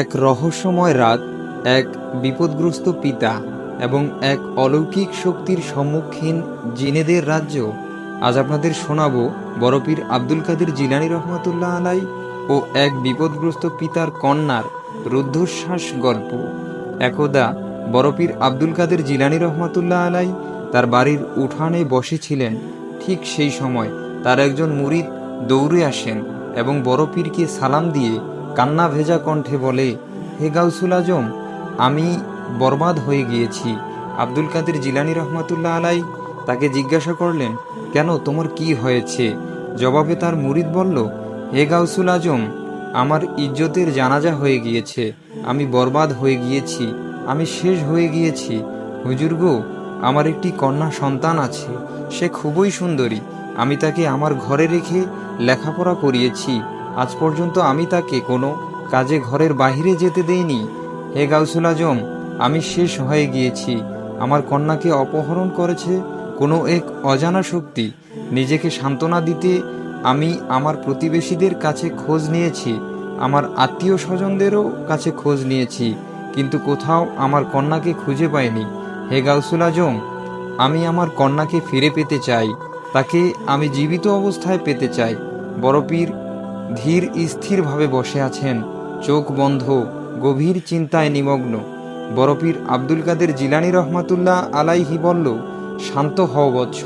এক রহস্যময় রাত, এক বিপদগ্রস্ত পিতা এবং এক অলৌকিক শক্তির সম্মুখীন জিনেদের রাজ্য। আজ আপনাদের শোনাবো বরপীর আব্দুল কাদের জিলানি রহমতুল্লাহ আলাই ও এক বিপদগ্রস্ত পিতার কন্যার রুদ্ধশ্বাস গল্প। একদা বরপীর আব্দুল কাদের জিলানি রহমতুল্লাহ আলাই তার বাড়ির উঠানে বসেছিলেন। ঠিক সেই সময় তার একজন মুরিদ দৌড়ে আসেন এবং বড় পীরকে সালাম দিয়ে কান্না ভেজা কণ্ঠে বলে, হে গাউসুল আজম, আমি বরবাদ হয়ে গিয়েছি। আব্দুল কাদের জিলানি রহমাতুল্লাহ আলাই তাকে জিজ্ঞাসা করলেন, কেন তোমার কি হয়েছে? জবাবে তার মুরিদ বলল, হে গাউসুল আজম, আমার ইজ্জতের জানাজা হয়ে গিয়েছে। আমি বরবাদ হয়ে গিয়েছি। আমি শেষ হয়ে গিয়েছি। হুজুর গো, আমার একটি কন্যা সন্তান আছে। সে খুবই সুন্দরী। আমি তাকে আমার ঘরে রেখে লেখাপড়া করিয়েছি। আজ পর্যন্ত আমি তাকে কোনো কাজে ঘরের বাইরে যেতে দেইনি। হে গাউসুল আজম, আমি শেষ হয়ে গিয়েছি। আমার কন্যাকে অপহরণ করেছে কোনো এক অজানা শক্তি। নিজেকে সান্ত্বনা দিতে আমি আমার প্রতিবেশীদের কাছে খোঁজ নিয়েছি। আমার আত্মীয় স্বজনদেরও কাছে খোঁজ নিয়েছি, কিন্তু কোথাও আমার কন্যাকে খুঁজে পাইনি। হে গাউসুল আজম, আমি আমার কন্যাকে ফিরে পেতে চাই। তাকে আমি জীবিত অবস্থায় পেতে চাই। বড়পীর ধীর স্থিরভাবে বসে আছেন, চোখ বন্ধ, গভীর চিন্তায় নিমগ্ন। বড়পীর আব্দুল কাদের জিলানি রহমাতুল্লাহ আলাইহি বলল, শান্ত হও বৎস,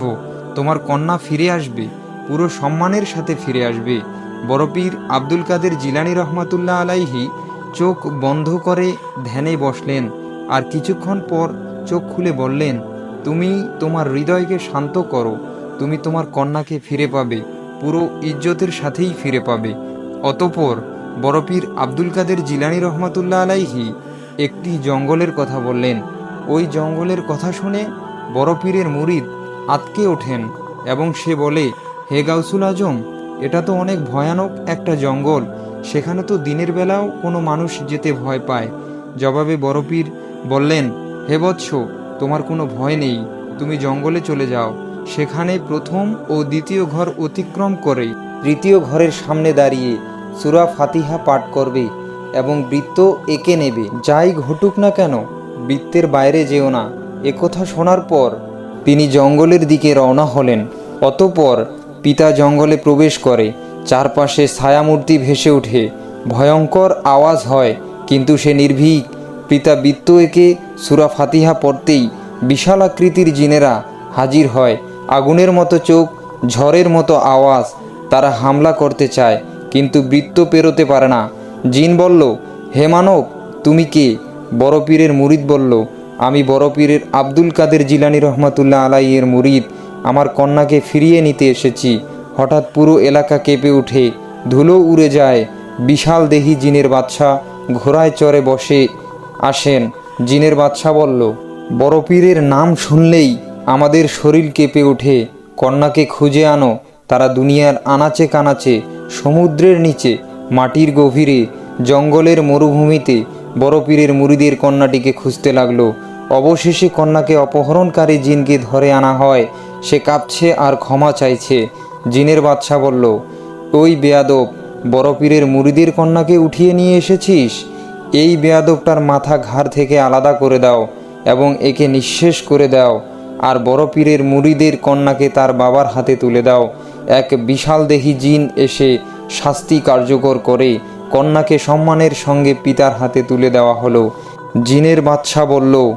তোমার কন্যা ফিরে আসবে, পুরো সম্মানের সাথে ফিরে আসবে। বড়পীর আব্দুল কাদের জিলানি রহমাতুল্লাহ আলাইহি চোখ বন্ধ করে ধ্যানে বসলেন, আর কিছুক্ষণ পর চোখ খুলে বললেন, তুমি তোমার হৃদয়কে শান্ত করো, তুমি তোমার কন্যাকে ফিরে পাবে। পুরো ইজ্জতের সাথেই ফিরে পাবে। অতপর বড়পীর আব্দুল কাদের জিলানি রহমাতুল্লাহ আলাইহি একটি জঙ্গলের কথা বললেন। ওই জঙ্গলের কথা শুনে বড়পীরের মুরিদ আতকে ওঠেন এবং সে বলে, হে গাউসুল আজম, এটা তো অনেক ভয়ানক একটা জঙ্গল। সেখানে তো দিনের বেলাও কোনো মানুষ যেতে ভয় পায়। জবাবে বড়পীর বললেন, হে বৎস, তোমার কোনো ভয় নেই। তুমি জঙ্গলে চলে যাও। সেখানে প্রথম ও দ্বিতীয় ঘর অতিক্রম করে। তৃতীয় ঘরের সামনে দাঁড়িয়ে সুরা ফাতিহা পাঠ করবে এবং বৃত্ত এঁকে নেবে। যাই ঘটুক না কেন বৃত্তের বাইরে যেও না। একথা শোনার পর তিনি জঙ্গলের দিকে রওনা হলেন। অতপর পিতা জঙ্গলে প্রবেশ করে। চারপাশে ছায়ামূর্তি ভেসে ওঠে। ভয়ঙ্কর আওয়াজ হয় কিন্তু সে নির্ভীক। পিতা বৃত্ত একে সুরা ফাতিহা পড়তেই বিশাল আকৃতির জিনেরা হাজির হয়। আগুনের মতো চোখ, ঝড়ের মতো আওয়াজ তারা হামলা করতে চায়, কিন্তু বৃত্ত পেরোতে পারে না। জিন বলল, হে মানব, তুমি কে? বড় পীরের মুরিদ বলল, আমি বড় পীরের আব্দুল কাদের জিলানি রহমাতুল্লাহ আলাইয়ের মুরিদ, আমার কন্যাকে ফিরিয়ে নিতে এসেছি। হঠাৎ পুরো এলাকা কেঁপে উঠে ধুলো উড়ে যায়, বিশাল দেহি জিনের বাচ্চা ঘোড়ায় চড়ে বসে আসেন। জিনের বাদশা বলল বড় পীরের নাম শুনলেই আমাদের শরীর কেঁপে ওঠে, কন্যাকে খুঁজে আনো, তারা দুনিয়ার আনাচে কানাচে, সমুদ্রের নিচে, মাটির গভীরে, জঙ্গলের মরুভূমিতে বড় পীরের মুড়িদের কন্যাটিকে খুঁজতে লাগল। অবশেষে কন্যাকে অপহরণকারী জিনকে ধরে আনা হয়, সে কাঁপছে আর ক্ষমা চাইছে। জিনের বাদশা বলল, ওই বেয়াদব বড় পীরের মুড়িদের কন্যাকে উঠিয়ে নিয়ে এসেছিস? এই বেয়াদবটার মাথা ঘাড় থেকে আলাদা করে দাও এবং একে নিঃশেষ করে দাও। আর বড় পীরের মুড়িদের কন্যাকে তার বাবার হাতে তুলে দাও। এক বিশাল দেহি জিন এসে শাস্তি কার্যকর করে। কন্যাকে সম্মানের সঙ্গে পিতার হাতে তুলে দেওয়া হলো। জিনের বাদশা বলল,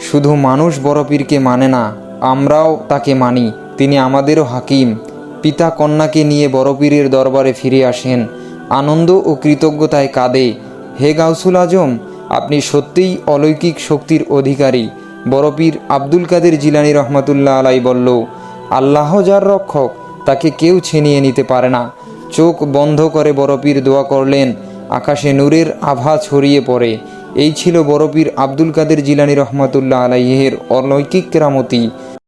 শুধু মানুষ বড় পীরকে মানে না, আমরাও তাকে মানি। তিনি আমাদেরও হাকিম। পিতা কন্যাকে নিয়ে বড় পীরের দরবারে ফিরে আসেন। আনন্দ ও কৃতজ্ঞতায় কাঁদে। হে গাউসুল আজম, আপনি সত্যিই অলৌকিক শক্তির অধিকারী। বড়পীর আব্দুল কাদের জিলানি রহমতুল্লাহ আলাই বলল, আল্লাহ যার রক্ষক, তাকে কেউ ছিনিয়ে নিতে পারে না। চোখ বন্ধ করে বড়পীর দোয়া করলেন, আকাশে নূরের আভা ছড়িয়ে পড়ে। এই ছিল বড়পীর আব্দুল কাদের জিলানি রহমতুল্লাহ আলাইহের অলৌকিক কেরামতি।